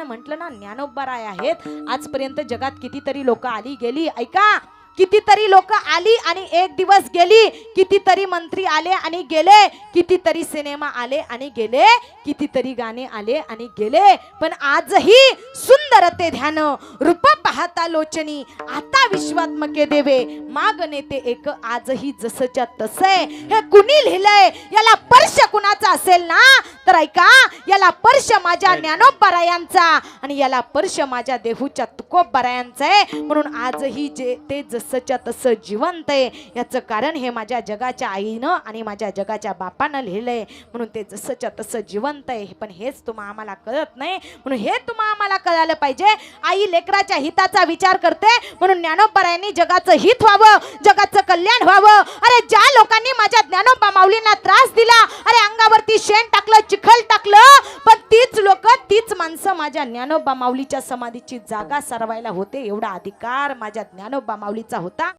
ज्ञान म्हटलं ना ज्ञानोबराय आहेत. आजपर्यंत जगात कितीतरी लोक आली गेली. ऐका कितीतरी लोक आली आणि एक दिवस गेली. कितीतरी मंत्री आले आणि गेले. कितीतरी सिनेमा आले आणि गेले. कितीतरी गाणे आले आणि गेले. पण आजही सुंदर ते ध्यान. रूप पाहता लोचनी आता विश्वात्मके देवे. माग नेते एक आजही जसच्या तसे हे कुणी लिहिलंय? याला पर्श कुणाचा असेल ना? तर ऐका याला पर्श माझ्या ज्ञानोबरायांचा आणि याला पर्श माझ्या देहूच्या तुकोबरायांचा आहे. म्हणून आजही जे ते जसंच्या तसं जिवंत आहे. याचं कारण हे माझ्या जगाच्या आईनं आणि माझ्या जगाच्या बापानं लिहिलंय. म्हणून ते जसंच्या तसं जिवंत आहे. पण हेच तुम्हा आम्हाला कळत नाही. म्हणून हे तुम्हा आम्हाला कळालं पाहिजे. आई लेकराच्या हिताचा विचार करते. म्हणून ज्ञानोबरायांनी जगाचं हित व्हावं जगाचं कल्याण व्हावं. अरे ज्या लोकांनी माझ्या ज्ञानोबा माऊलींना त्रास दिला अरे अंगावरती शेण टाकलं चिखल टाकलं पण तीच लोक तीच माणसं माझ्या ज्ञानोबा माऊलीच्या समाधीची जागा सरवायला होते एवढा अधिकार माझ्या ज्ञानोबा माऊलीचा होता.